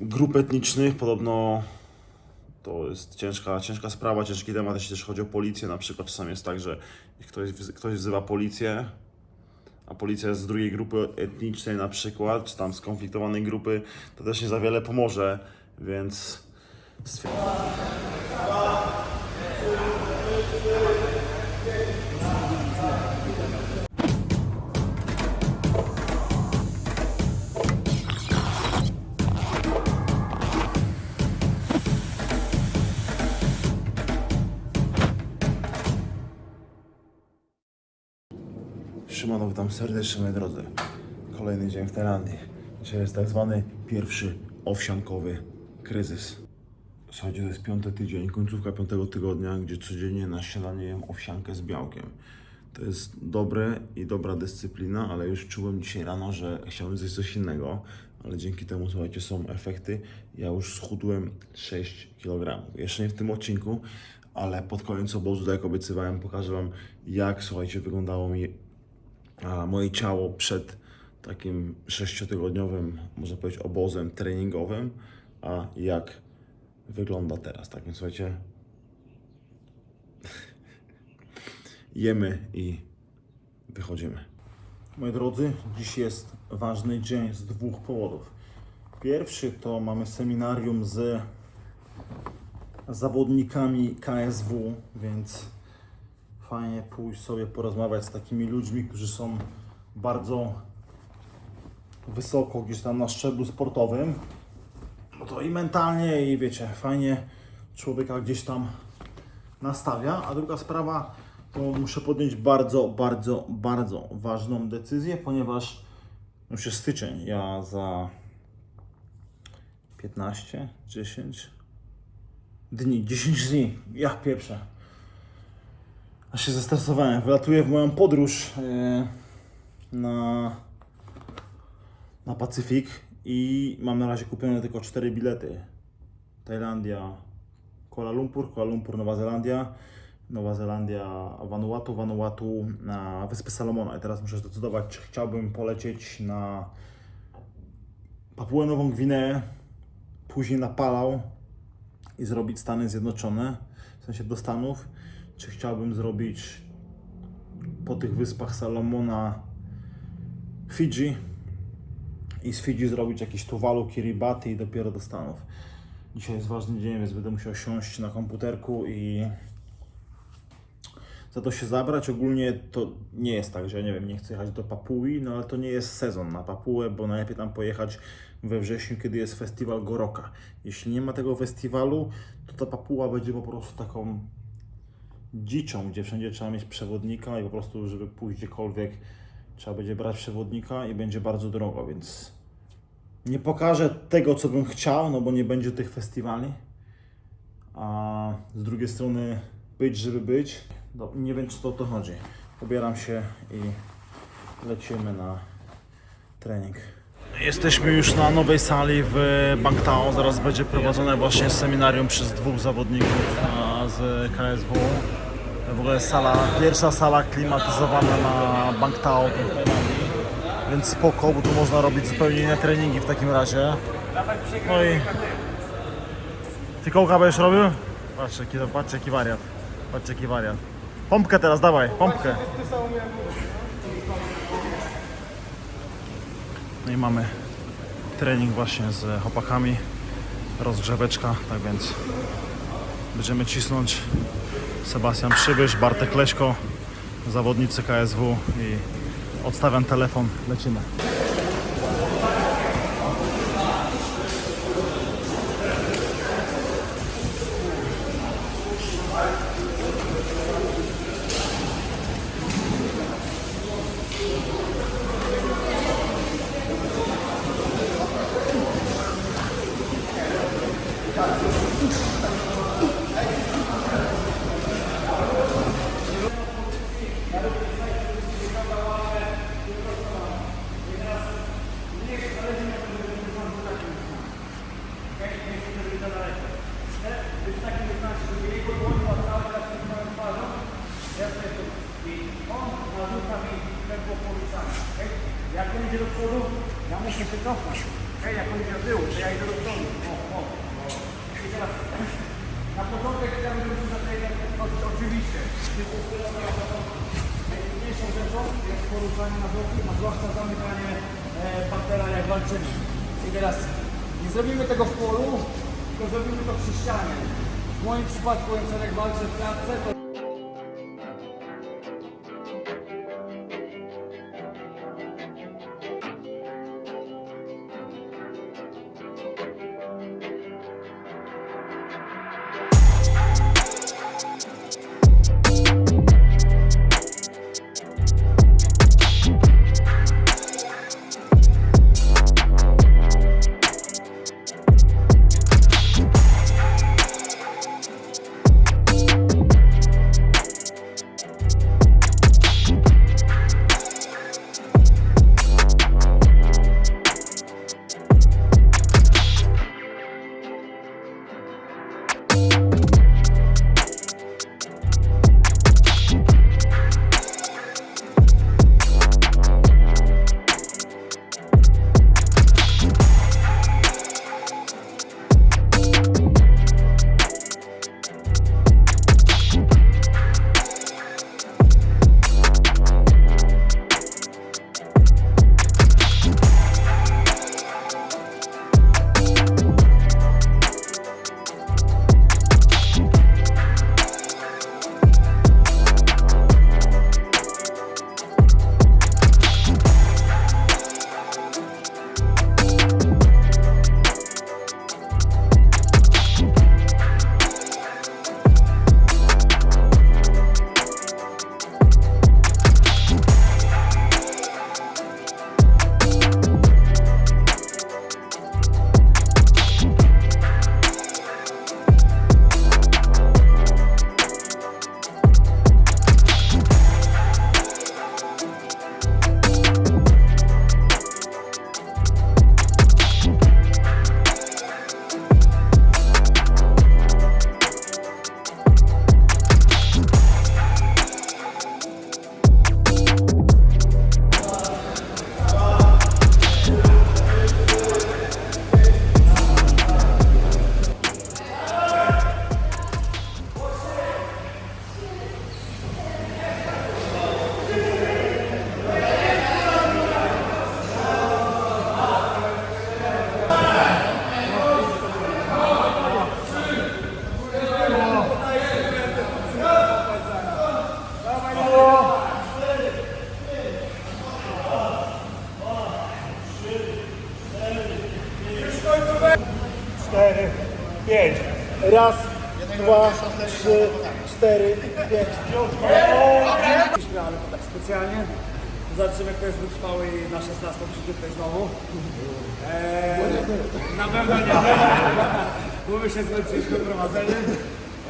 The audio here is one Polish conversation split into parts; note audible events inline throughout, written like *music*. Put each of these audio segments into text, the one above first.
grup etnicznych. Podobno to jest ciężka, ciężka sprawa, ciężki temat, jeśli też chodzi o policję. Na przykład czasami jest tak, że ktoś, ktoś wzywa policję, a policja jest z drugiej grupy etnicznej na przykład, czy tam skonfliktowanej grupy, to też nie za wiele pomoże, więc stwierdzam. Szymon, witam serdecznie, moi drodzy. Kolejny dzień w Tajlandii. Dzisiaj jest tak zwany pierwszy owsiankowy kryzys. Słuchajcie, to jest piąty tydzień, końcówka piątego tygodnia, gdzie codziennie na śniadanie jem owsiankę z białkiem. To jest dobre i dobra dyscyplina, ale już czułem dzisiaj rano, że chciałbym zjeść coś innego, ale dzięki temu, słuchajcie, są efekty. Ja już schudłem 6 kg. Jeszcze nie w tym odcinku, ale pod koniec obozu, tak jak obiecywałem, pokażę Wam, jak, słuchajcie, wyglądało mi a moje ciało przed takim sześciotygodniowym, można powiedzieć, obozem treningowym, a jak wygląda teraz. Tak więc słuchajcie, *laughs* jemy i wychodzimy. Moi drodzy, dziś jest ważny dzień z dwóch powodów. Pierwszy to mamy seminarium z zawodnikami KSW, więc fajnie pójść sobie porozmawiać z takimi ludźmi, którzy są bardzo wysoko gdzieś tam na szczeblu sportowym. No to i mentalnie, i wiecie, fajnie człowieka gdzieś tam nastawia. A druga sprawa, to muszę podjąć bardzo, bardzo, bardzo ważną decyzję, ponieważ już jest styczeń. Ja za 15, 10 dni, 10 dni, ja pieprzę. Aż się zestresowałem. Wylatuję w moją podróż e, na, na Pacyfik i mam na razie kupione tylko cztery bilety. Tajlandia, Kuala Lumpur, Kuala Lumpur, Nowa Zelandia, Nowa Zelandia, Vanuatu, Vanuatu na Wyspy Salomona. I teraz muszę zdecydować, czy chciałbym polecieć na Papuę Nową Gwineę, później na Palau i zrobić Stany Zjednoczone, w sensie do Stanów, czy chciałbym zrobić po tych wyspach Salomona Fidżi i z Fidżi zrobić jakiś Tuwalu, Kiribati i dopiero do Stanów. Dzisiaj jest ważny dzień, więc będę musiał siąść na komputerku i za to się zabrać. Ogólnie to nie jest tak, że nie wiem, nie chcę jechać do Papui, no ale to nie jest sezon na Papułę, bo najlepiej tam pojechać we wrześniu, kiedy jest festiwal Goroka. Jeśli nie ma tego festiwalu, to ta Papuła będzie po prostu taką dziczą, gdzie wszędzie trzeba mieć przewodnika i po prostu, żeby pójść gdziekolwiek, trzeba będzie brać przewodnika i będzie bardzo drogo, więc nie pokażę tego, co bym chciał, no bo nie będzie tych festiwali. A z drugiej strony być, żeby być. No, nie wiem, czy to o to chodzi. Ubieram się i lecimy na trening. Jesteśmy już na nowej sali w Bangtao. Zaraz będzie prowadzone właśnie seminarium przez dwóch zawodników z KSW. W ogóle sala, pierwsza sala klimatyzowana na Bangtao w Tajlandii. Więc spoko, bo tu można robić zupełnie inne treningi w takim razie. No i... Ty kołka będziesz robił? Patrz jaki, patrz jaki wariat. Patrz jaki wariat. Pompkę teraz, dawaj, pompkę. No i mamy trening właśnie z chłopakami, rozgrzeweczka, tak więc będziemy cisnąć Sebastian Przybysz, Bartek Leśko, zawodnicy KSW i odstawiam telefon, lecimy. Mieliśmy, ale tak specjalnie. Zobaczymy, kto jest wytrwały na 16 przyjdzie znowu. Eee, na pewno nie bo my się zmęczyliśmy prowadzeniem.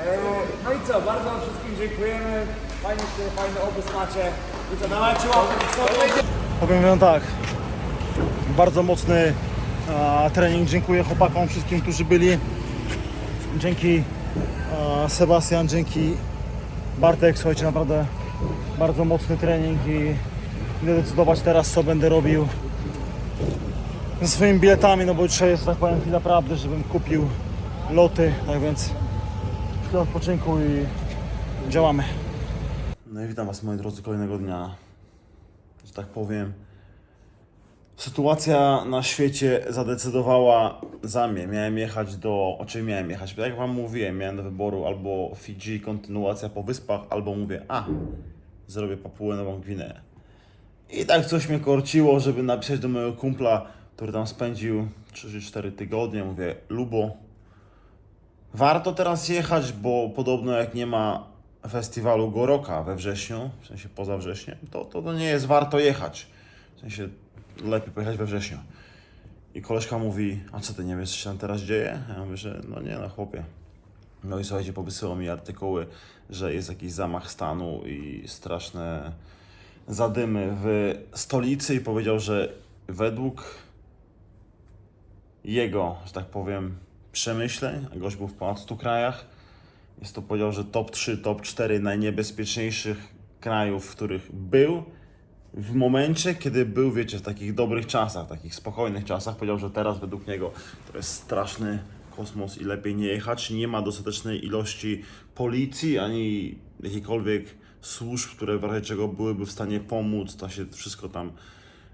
Eee, no i co, bardzo wam wszystkim dziękujemy. Fajnie, że fajny obóz macie. I co, dawajcie łapkę. Powiem wam tak, bardzo mocny trening. Dziękuję chłopakom wszystkim, którzy byli. Dzięki Sebastian, dzięki Bartek. Słuchajcie, naprawdę bardzo mocny trening i idę decydować teraz, co będę robił ze swoimi biletami, no bo dzisiaj jest, tak powiem, chwila prawdy, żebym kupił loty, tak więc chwilę odpoczynku i działamy. No i witam Was moi drodzy kolejnego dnia. Że tak powiem. Sytuacja na świecie zadecydowała za mnie. Miałem jechać do. O czym miałem jechać? Tak jak Wam mówiłem, miałem do wyboru albo Fidżi, kontynuacja po wyspach, albo mówię, a zrobię Papułę Nową Gwineę. I tak coś mnie korciło, żeby napisać do mojego kumpla, który tam spędził 3-4 tygodnie. Mówię, Lubo, Warto teraz jechać, bo podobno jak nie ma festiwalu Goroka we wrześniu, w sensie poza wrześniem, to, to, to nie jest warto jechać. W sensie lepiej pojechać we wrześniu. I koleżka mówi, a co ty nie wiesz, co się tam teraz dzieje? Ja mówię, że no nie, no chłopie. No i słuchajcie, powysyłał mi artykuły, że jest jakiś zamach stanu i straszne zadymy w stolicy i powiedział, że według jego, że tak powiem, przemyśleń, a gość był w ponad 100 krajach, jest to powiedział, że top 3, top 4 najniebezpieczniejszych krajów, w których był, w momencie, kiedy był, wiecie, w takich dobrych czasach, takich spokojnych czasach, powiedział, że teraz według niego to jest straszny kosmos i lepiej nie jechać. Nie ma dostatecznej ilości policji ani jakichkolwiek służb, które w razie czego byłyby w stanie pomóc. To się wszystko tam,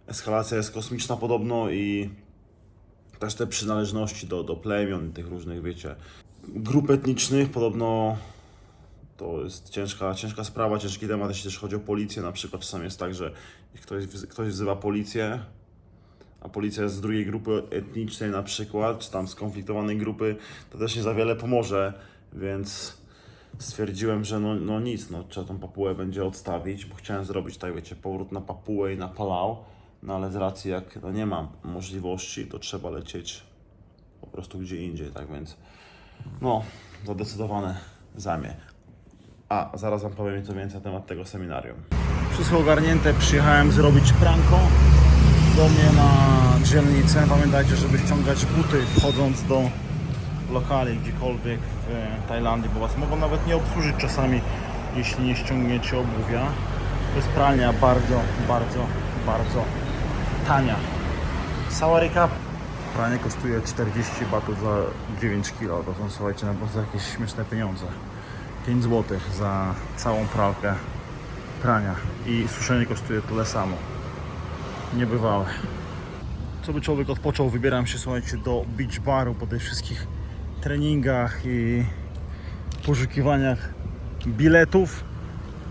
eskalacja jest kosmiczna podobno i też te przynależności do, do plemion, tych różnych, wiecie, grup etnicznych, podobno to jest ciężka, ciężka sprawa, ciężki temat, jeśli też chodzi o policję. Na przykład czasami jest tak, że ktoś, ktoś wzywa policję, a policja jest z drugiej grupy etnicznej na przykład, czy tam skonfliktowanej grupy, to też nie za wiele pomoże, więc stwierdziłem, że no, no nic, no trzeba tą Papułę będzie odstawić, bo chciałem zrobić tak, wiecie, powrót na Papułę i na Palau, no ale z racji jak no, nie mam możliwości, to trzeba lecieć po prostu gdzie indziej, tak więc no, zadecydowane zamię. A, zaraz Wam powiem więcej na temat tego seminarium. Wszystko ogarnięte, przyjechałem zrobić pranko do mnie na dzielnicę. Pamiętajcie, żeby ściągać buty wchodząc do lokali gdziekolwiek w Tajlandii, bo Was mogą nawet nie obsłużyć czasami, jeśli nie ściągniecie obuwia. To jest pralnia bardzo, bardzo, bardzo tania. Sawarika pranie kosztuje 40 batów za 9 kg. To są słuchajcie naprawdę jakieś śmieszne pieniądze. 5 zł za całą pralkę prania i suszenie kosztuje tyle samo. Niebywałe. Co by człowiek odpoczął, wybieram się słuchajcie do beach baru po tych wszystkich treningach i poszukiwaniach biletów.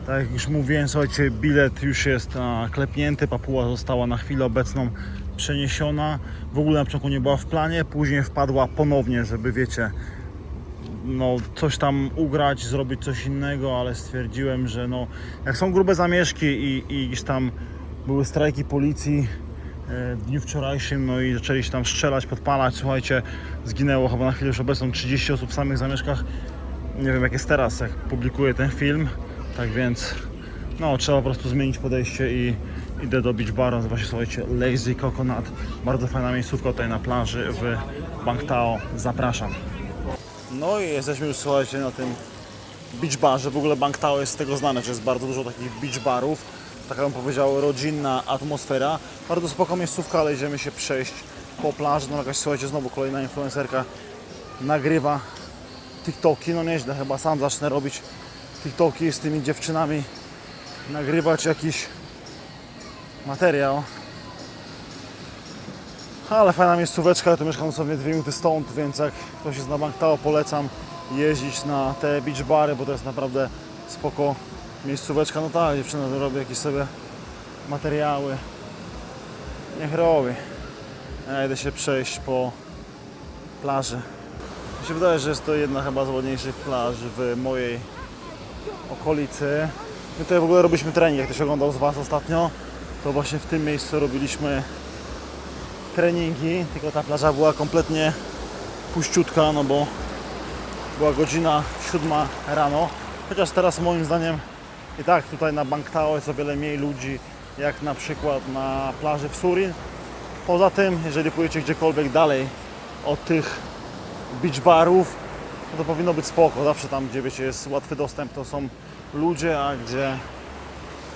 Tak jak już mówiłem, słuchajcie, bilet już jest a, klepnięty, papuła została na chwilę obecną przeniesiona. W ogóle na początku nie była w planie, później wpadła ponownie, żeby wiecie, no, coś tam ugrać, zrobić coś innego, ale stwierdziłem, że no, jak są grube zamieszki i, i gdzieś tam były strajki policji e, w dniu wczorajszym, no i zaczęli się tam strzelać, podpalać, słuchajcie, zginęło chyba na chwilę już obecną 30 osób w samych zamieszkach. Nie wiem jak jest teraz, jak publikuję ten film, tak więc no, trzeba po prostu zmienić podejście i idę do Beach się słuchajcie Lazy Coconut, bardzo fajna miejscówka tutaj na plaży w Bangtao, zapraszam. No i jesteśmy już, słuchajcie, na tym beach barze. W ogóle Bangtao jest z tego znane, że jest bardzo dużo takich beach barów. Taka bym powiedział, rodzinna atmosfera. Bardzo spoko miejscówka, ale idziemy się przejść po plaży. No jakaś, słuchajcie, znowu kolejna influencerka nagrywa TikToki. No nieźle, chyba sam zacznę robić TikToki z tymi dziewczynami. Nagrywać jakiś materiał. Ale fajna miejscóweczka, ja tu mieszkam dosłownie dwie minuty stąd, więc jak ktoś jest na Bangtao, polecam jeździć na te beach bary, bo to jest naprawdę spoko miejscóweczka. No tak, dziewczyna robi jakieś sobie materiały. Niech robi. Ja idę się przejść po plaży. Mi się wydaje, że jest to jedna chyba z ładniejszych plaży w mojej okolicy. My tutaj w ogóle robiliśmy trening, jak ktoś oglądał z Was ostatnio, to właśnie w tym miejscu robiliśmy treningi, tylko ta plaża była kompletnie puściutka, no bo była godzina 7 rano, chociaż teraz moim zdaniem i tak tutaj na Bangtao jest o wiele mniej ludzi jak na przykład na plaży w Surin. Poza tym, jeżeli pójdziecie gdziekolwiek dalej od tych beach barów, no to powinno być spoko. Zawsze tam, gdzie wiecie, jest łatwy dostęp, to są ludzie, a gdzie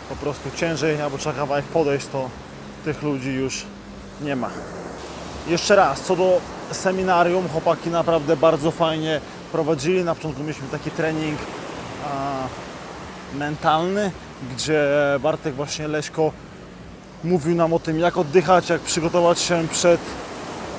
po prostu ciężej albo trzeba kawałek podejść, to tych ludzi już nie ma. Jeszcze raz, co do seminarium, chłopaki naprawdę bardzo fajnie prowadzili. Na początku mieliśmy taki trening a, mentalny, gdzie Bartek właśnie Leśko mówił nam o tym, jak oddychać, jak przygotować się przed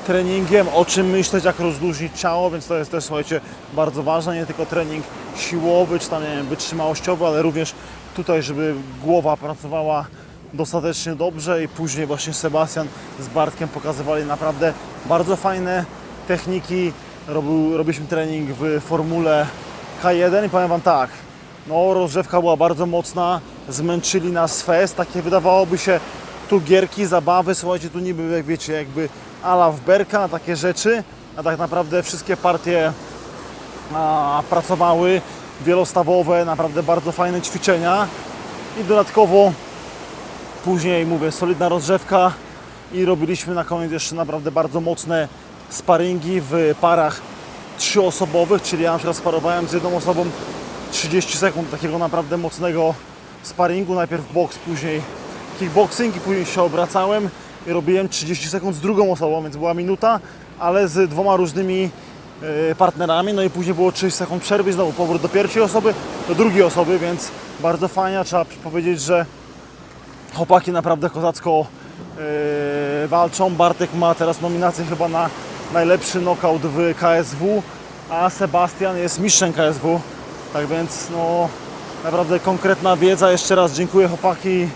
treningiem, o czym myśleć, jak rozluźnić ciało, więc to jest też, słuchajcie, bardzo ważne, nie tylko trening siłowy, czy tam, nie wiem, wytrzymałościowy, ale również tutaj, żeby głowa pracowała dostatecznie dobrze i później właśnie Sebastian z Bartkiem pokazywali naprawdę bardzo fajne techniki. Robił, robiliśmy trening w formule K1 i powiem Wam tak, no rozgrzewka była bardzo mocna, zmęczyli nas fest, takie wydawałoby się tu gierki, zabawy, słuchajcie, tu niby jak wiecie, jakby ala w berka, takie rzeczy, a tak naprawdę wszystkie partie a, pracowały, wielostawowe, naprawdę bardzo fajne ćwiczenia i dodatkowo później, mówię, solidna rozgrzewka i robiliśmy na koniec jeszcze naprawdę bardzo mocne sparingi w parach trzyosobowych, czyli ja na przykład sparowałem z jedną osobą 30 sekund takiego naprawdę mocnego sparingu, najpierw boks, później kickboxing i później się obracałem i robiłem 30 sekund z drugą osobą, więc była minuta, ale z dwoma różnymi e, partnerami, no i później było 30 sekund przerwy, znowu powrót do pierwszej osoby, do drugiej osoby, więc bardzo fajnie, trzeba powiedzieć, że chłopaki naprawdę kozacko e, walczą. Bartek ma teraz nominację chyba na najlepszy knockout w KSW, a Sebastian jest mistrzem KSW. Tak więc no naprawdę konkretna wiedza. Jeszcze raz dziękuję chłopaki.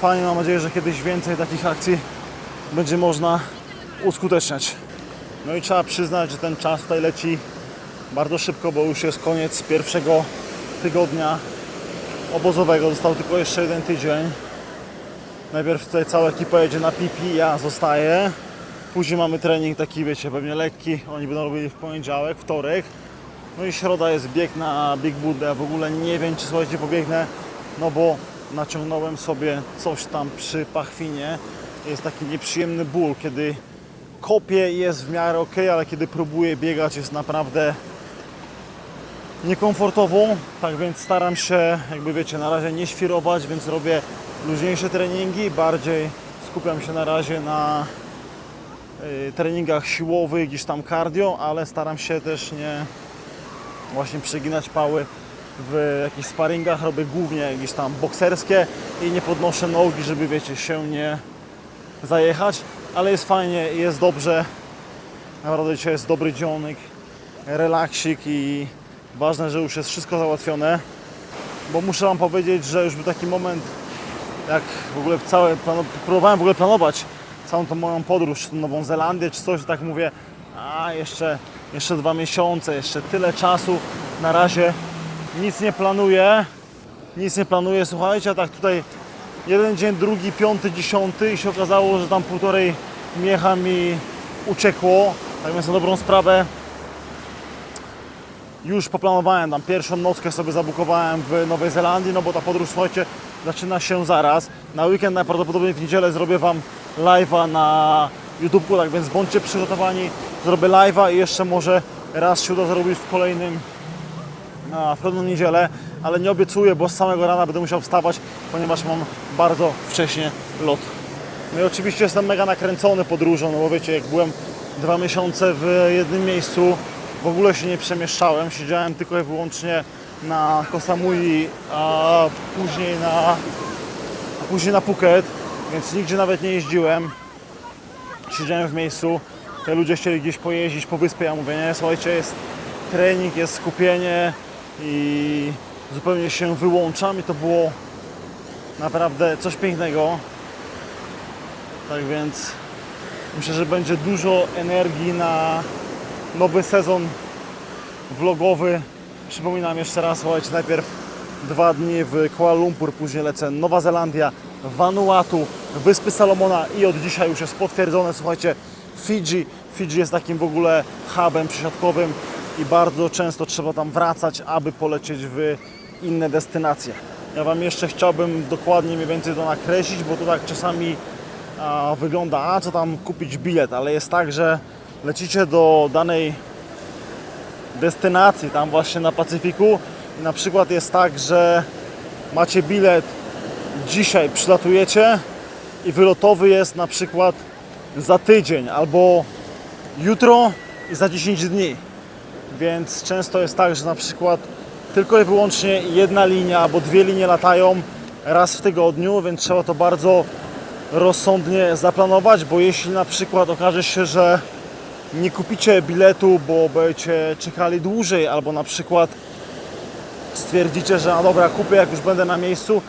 Fajnie, mam nadzieję, że kiedyś więcej takich akcji będzie można uskuteczniać. No i trzeba przyznać, że ten czas tutaj leci bardzo szybko, bo już jest koniec pierwszego tygodnia obozowego. Został tylko jeszcze jeden tydzień. Najpierw tutaj cała ekipa jedzie na pipi, ja zostaję. Później mamy trening taki, wiecie, pewnie lekki. Oni będą robili w poniedziałek, wtorek. No i środa jest bieg na Big Buddha. Ja w ogóle nie wiem, czy słuchajcie, pobiegnę, no bo naciągnąłem sobie coś tam przy pachwinie. Jest taki nieprzyjemny ból, kiedy kopię jest w miarę ok, ale kiedy próbuję biegać jest naprawdę niekomfortowo, tak więc staram się, jakby wiecie, na razie nie świrować, więc robię luźniejsze treningi, bardziej skupiam się na razie na y, treningach siłowych, gdzieś tam cardio, ale staram się też nie właśnie przeginać pały w jakichś sparingach, robię głównie gdzieś tam bokserskie i nie podnoszę nogi, żeby wiecie, się nie zajechać, ale jest fajnie, jest dobrze, naprawdę dzisiaj jest dobry dzionek, relaksik i ważne, że już jest wszystko załatwione, bo muszę Wam powiedzieć, że już był taki moment, jak w ogóle całe, próbowałem w ogóle planować całą tą moją podróż Nową Zelandię czy coś, tak mówię, a jeszcze, jeszcze dwa miesiące, jeszcze tyle czasu, na razie nic nie planuję, nic nie planuję, słuchajcie, a tak tutaj jeden dzień, drugi, piąty, dziesiąty i się okazało, że tam półtorej miecha mi uciekło, tak więc na dobrą sprawę już poplanowałem tam pierwszą nockę sobie zabukowałem w Nowej Zelandii, no bo ta podróż, słuchajcie, zaczyna się zaraz. Na weekend najprawdopodobniej w niedzielę zrobię Wam live'a na YouTube'ku, tak więc bądźcie przygotowani. Zrobię live'a i jeszcze może raz się uda zrobić w kolejnym, a, w kolejną niedzielę, ale nie obiecuję, bo z samego rana będę musiał wstawać, ponieważ mam bardzo wcześnie lot. No i oczywiście jestem mega nakręcony podróżą, no bo wiecie, jak byłem dwa miesiące w jednym miejscu, w ogóle się nie przemieszczałem, siedziałem tylko i wyłącznie na Koh Samui, a później na, a później na Phuket, więc nigdzie nawet nie jeździłem. Siedziałem w miejscu, te ludzie chcieli gdzieś pojeździć po wyspie, ja mówię, nie, słuchajcie, jest trening, jest skupienie i zupełnie się wyłączam i to było naprawdę coś pięknego. Tak więc myślę, że będzie dużo energii na nowy sezon vlogowy. Przypominam jeszcze raz, słuchajcie, najpierw dwa dni w Kuala Lumpur, później lecę Nowa Zelandia, Vanuatu, Wyspy Salomona i od dzisiaj już jest potwierdzone, słuchajcie, Fidżi. Fidżi jest takim w ogóle hubem przesiadkowym i bardzo często trzeba tam wracać, aby polecieć w inne destynacje. Ja Wam jeszcze chciałbym dokładnie mniej więcej to nakreślić, bo to tak czasami a, wygląda, a co tam kupić bilet, ale jest tak, że lecicie do danej destynacji, tam właśnie na Pacyfiku i na przykład jest tak, że macie bilet dzisiaj, przylatujecie i wylotowy jest na przykład za tydzień albo jutro i za 10 dni. Więc często jest tak, że na przykład tylko i wyłącznie jedna linia albo dwie linie latają raz w tygodniu, więc trzeba to bardzo rozsądnie zaplanować, bo jeśli na przykład okaże się, że nie kupicie biletu, bo będziecie czekali dłużej, albo na przykład stwierdzicie, że no dobra, kupię jak już będę na miejscu,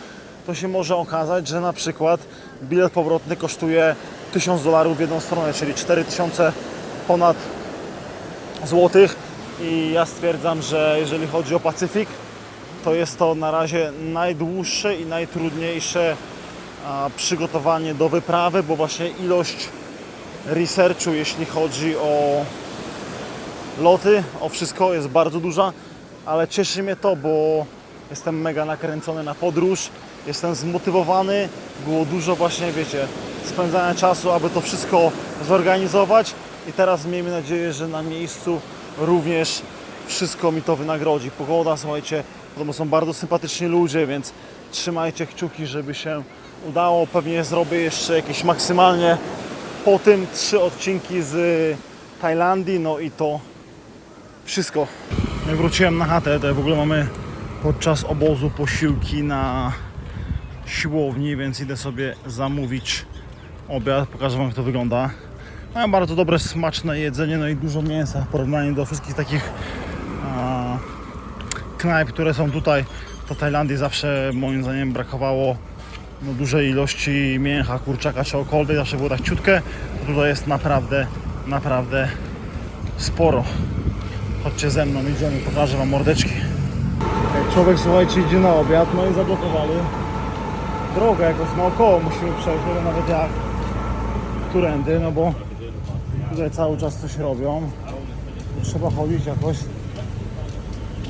to się może okazać, że na przykład bilet powrotny kosztuje 1000 dolarów w jedną stronę, czyli 4000 ponad złotych. I ja stwierdzam, że jeżeli chodzi o Pacyfik, to jest to na razie najdłuższe i najtrudniejsze a, przygotowanie do wyprawy, bo właśnie ilość researchu, jeśli chodzi o loty, o wszystko jest bardzo duża, ale cieszy mnie to, bo jestem mega nakręcony na podróż, jestem zmotywowany, było dużo właśnie, wiecie, spędzania czasu, aby to wszystko zorganizować i teraz miejmy nadzieję, że na miejscu również wszystko mi to wynagrodzi. Pogoda, słuchajcie, to są bardzo sympatyczni ludzie, więc trzymajcie kciuki, żeby się udało. Pewnie zrobię jeszcze jakieś maksymalnie po tym trzy odcinki z Tajlandii, no i to wszystko. Jak wróciłem na chatę, to w ogóle mamy podczas obozu posiłki na siłowni, więc idę sobie zamówić obiad. Pokażę Wam jak to wygląda. Mają bardzo dobre, smaczne jedzenie, no i dużo mięsa w porównaniu do wszystkich takich a, knajp, które są tutaj. To Tajlandii zawsze moim zdaniem brakowało no, dużej ilości mięcha, kurczaka czegokolwiek, zawsze było tak ciutkę. Tutaj jest naprawdę, naprawdę sporo. Chodźcie ze mną, idziemy, pokażę Wam mordeczki. Człowiek, słuchajcie, idzie na obiad, no i zablokowali drogę jakoś naokoło musimy przejść, nie nawet jak, którędy, no bo tutaj cały czas coś robią. Trzeba chodzić jakoś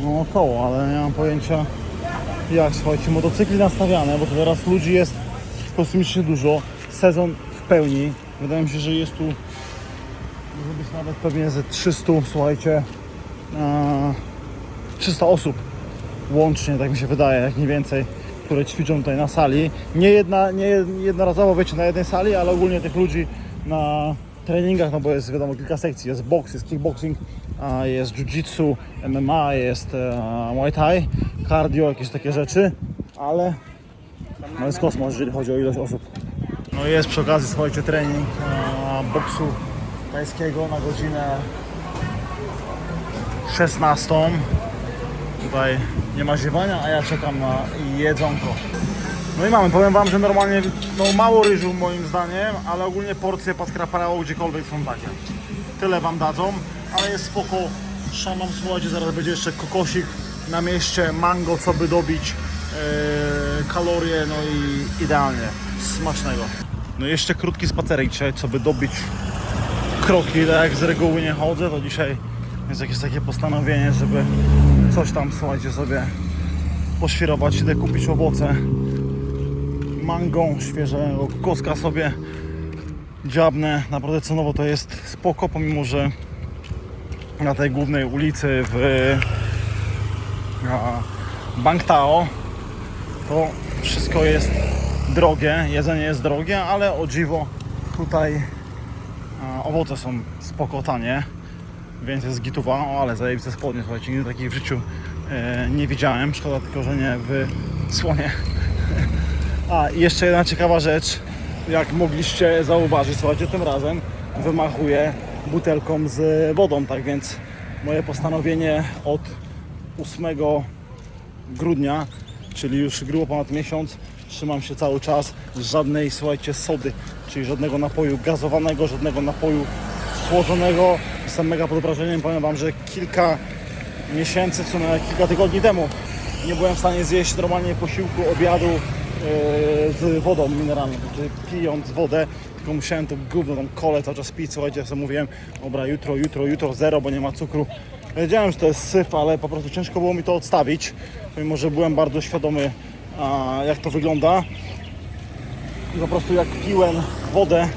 no, około, ale nie mam pojęcia jak, słuchajcie, motocykli nastawiane, bo teraz ludzi jest kosmicznie dużo, sezon w pełni, wydaje mi się, że jest tu może być nawet pewnie ze 300, słuchajcie, e, 300 osób łącznie, tak mi się wydaje, jak nie więcej, które ćwiczą tutaj na sali. Nie, jedna, nie jednorazowo, wiecie, na jednej sali, ale ogólnie tych ludzi na treningach, no bo jest wiadomo kilka sekcji, jest boks, jest kickboxing, jest jiu-jitsu, MMA, jest e, muay thai, cardio, jakieś takie rzeczy, ale no jest kosmos, jeżeli chodzi o ilość osób. No jest przy okazji, słuchajcie, trening e, boksu tajskiego na godzinę 16. Tutaj nie ma ziewania, a ja czekam na jedzonko. No i mamy, powiem Wam, że normalnie no mało ryżu moim zdaniem, ale ogólnie porcje paskraparao gdziekolwiek są takie. Tyle Wam dadzą, ale jest spoko. Szamam, słuchajcie, zaraz będzie jeszcze kokosik na mieście, mango, co by dobić yy, kalorie, no i idealnie, smacznego. No i jeszcze krótki spacerek dzisiaj, co by dobić kroki, tak jak z reguły nie chodzę, to dzisiaj jest jakieś takie postanowienie, żeby coś tam, słuchajcie, sobie poświrować, idę kupić owoce, mango, świeżego koska sobie dziabnę, naprawdę cenowo to jest spoko, pomimo, że na tej głównej ulicy w Bangtao to wszystko jest drogie, jedzenie jest drogie, ale o dziwo tutaj owoce są spoko tanie, więc jest gituwa, o, ale zajebiste spodnie, słuchajcie, nigdy takich w życiu e, nie widziałem, szkoda tylko, że nie w słonie. A, i jeszcze jedna ciekawa rzecz, jak mogliście zauważyć, słuchajcie, tym razem wymachuję butelką z wodą, tak więc moje postanowienie od 8 grudnia, czyli już grubo ponad miesiąc, trzymam się cały czas żadnej, słuchajcie, sody, czyli żadnego napoju gazowanego, żadnego napoju słodzonego. Jestem mega pod wrażeniem, powiem Wam, że kilka miesięcy, co na kilka tygodni temu nie byłem w stanie zjeść normalnie posiłku, obiadu z wodą mineralną, czyli pijąc wodę, tylko musiałem to gówno, tą kolę cały czas pić, słuchajcie, ja sobie mówiłem, dobra, jutro, jutro, jutro zero, bo nie ma cukru. Wiedziałem, że to jest syf, ale po prostu ciężko było mi to odstawić, mimo że byłem bardzo świadomy, a, jak to wygląda. I po prostu jak piłem wodę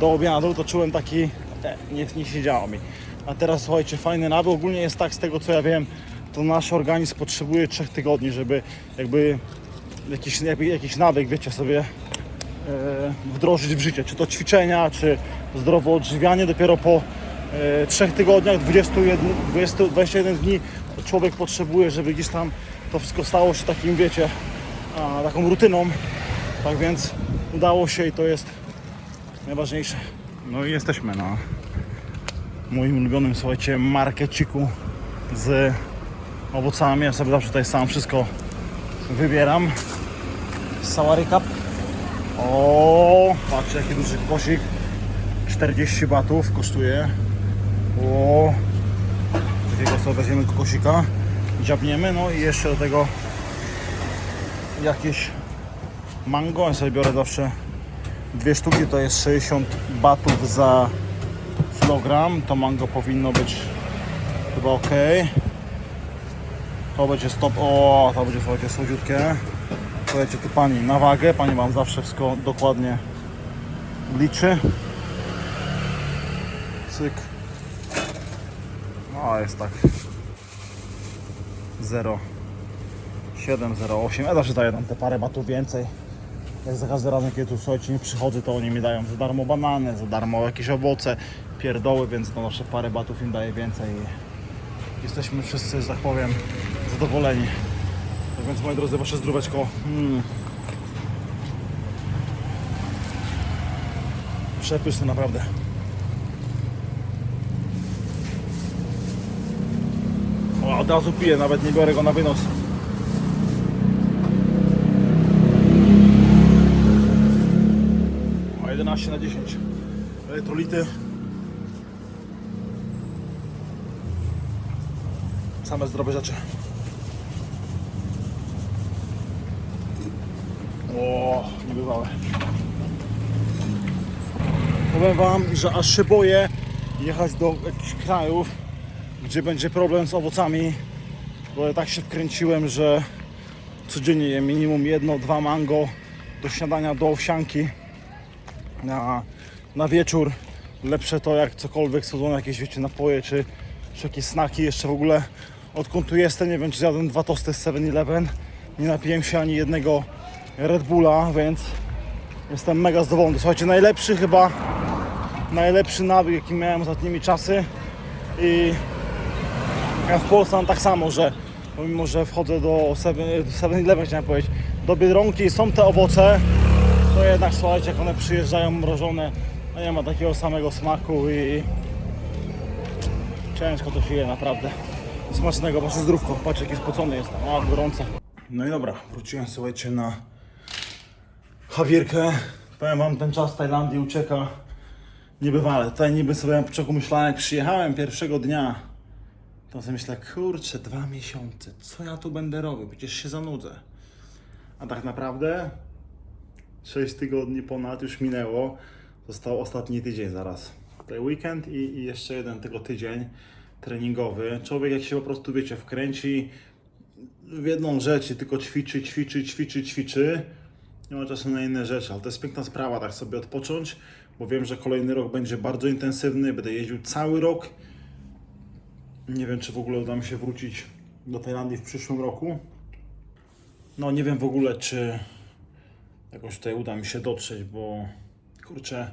do obiadu, to czułem taki, e, nie, nie siedziało mi. A teraz słuchajcie, fajny nawyk. Ogólnie jest tak, z tego co ja wiem, to nasz organizm potrzebuje 3 tygodni, żeby jakby jakiś, jakiś nawyk, wiecie, sobie e, wdrożyć w życie. Czy to ćwiczenia, czy zdrowe odżywianie. Dopiero po e, 3 tygodniach, 21, 20, 21 dni człowiek potrzebuje, żeby gdzieś tam to wszystko stało się takim, wiecie, taką rutyną. Tak więc udało się i to jest najważniejsze. No i jesteśmy na moim ulubionym, słuchajcie, markeciku z owocami. Ja sobie zawsze tutaj sam wszystko wybieram. Sawari cup. O, patrzcie jaki duży kosik. 40 batów kosztuje. O, takiego sobie weźmiemy kokosika. Dziabniemy, no i jeszcze do tego jakieś mango. Ja sobie biorę zawsze dwie sztuki, to jest 60 batów za kilogram. To mango powinno być chyba ok. To będzie stop. O, to będzie słuchajcie słodziutkie. Słuchajcie tu pani na wagę. Pani wam zawsze wszystko dokładnie liczy. Cyk. No jest tak. 0. 7, 0, 8. Ja zawsze daję tam te parę batów więcej. Jak za każdym razem, kiedy tu słuchajcie, nie przychodzę, to oni mi dają za darmo banany, za darmo jakieś owoce, pierdoły, więc no zawsze parę batów im daję więcej i jesteśmy wszyscy, że tak powiem, zadowoleni. Więc moi drodzy, wasze zdróweczko. Mm. Przepyszne naprawdę. O, od razu piję, nawet nie biorę go na wynos. O, 11 na 10 elektrolity. Same zdrowe rzeczy. O, niebywałe. Powiem Wam, że aż się boję jechać do jakichś krajów, gdzie będzie problem z owocami, bo ja tak się wkręciłem, że codziennie jem minimum jedno, dwa mango do śniadania, do owsianki na, na wieczór. Lepsze to jak cokolwiek sadzone jakieś wiecie napoje czy, czy jakieś snaki. Jeszcze w ogóle odkąd tu jestem, nie wiem czy zjadłem dwa tosty z 7-Eleven. Nie napiłem się ani jednego Red Bulla, więc jestem mega zadowolony. Słuchajcie, najlepszy chyba najlepszy nawyk jaki miałem ostatnimi czasy i ja w Polsce mam tak samo, że pomimo, że wchodzę do 7-Eleven, chciałem powiedzieć, do Biedronki są te owoce, to jednak słuchajcie, jak one przyjeżdżają mrożone, no nie ma takiego samego smaku i ciężko to się je naprawdę. Smacznego, wasze zdrówko, patrz jaki spocony jestem, o gorące. No i dobra, wróciłem słuchajcie na Hawierkę. Powiem wam, ten czas w Tajlandii ucieka niebywale. Tutaj niby sobie na początku myślałem, jak przyjechałem pierwszego dnia, to sobie myślę, kurczę, dwa miesiące, co ja tu będę robił? Przecież się zanudzę. A tak naprawdę 6 tygodni ponad już minęło. Został ostatni tydzień zaraz. Tutaj weekend i, i jeszcze jeden tego tydzień treningowy. Człowiek jak się po prostu, wiecie, wkręci w jedną rzecz i tylko ćwiczy, ćwiczy, ćwiczy, ćwiczy. Nie ma czasu na inne rzeczy, ale to jest piękna sprawa, tak sobie odpocząć, bo wiem, że kolejny rok będzie bardzo intensywny, będę jeździł cały rok. Nie wiem, czy w ogóle uda mi się wrócić do Tajlandii w przyszłym roku. No nie wiem w ogóle, czy jakoś tutaj uda mi się dotrzeć, bo kurczę,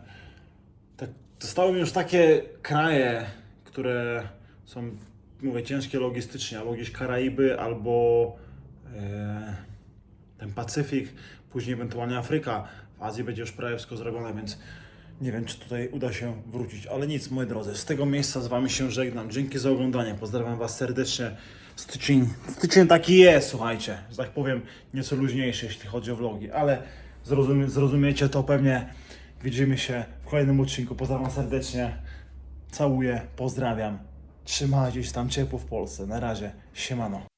tak, zostały mi już takie kraje, które są, mówię, ciężkie logistycznie, albo gdzieś Karaiby, albo e, ten Pacyfik, później ewentualnie Afryka. W Azji będzie już prawie wszystko zrobione, więc nie wiem, czy tutaj uda się wrócić. Ale nic, moi drodzy, z tego miejsca z Wami się żegnam. Dzięki za oglądanie, pozdrawiam Was serdecznie. Styczeń, styczeń taki jest, słuchajcie, że tak powiem, nieco luźniejszy, jeśli chodzi o vlogi, ale zrozumie, zrozumiecie to pewnie. Widzimy się w kolejnym odcinku. Pozdrawiam serdecznie, całuję, pozdrawiam. Trzymajcie się tam ciepło w Polsce. Na razie, siemano.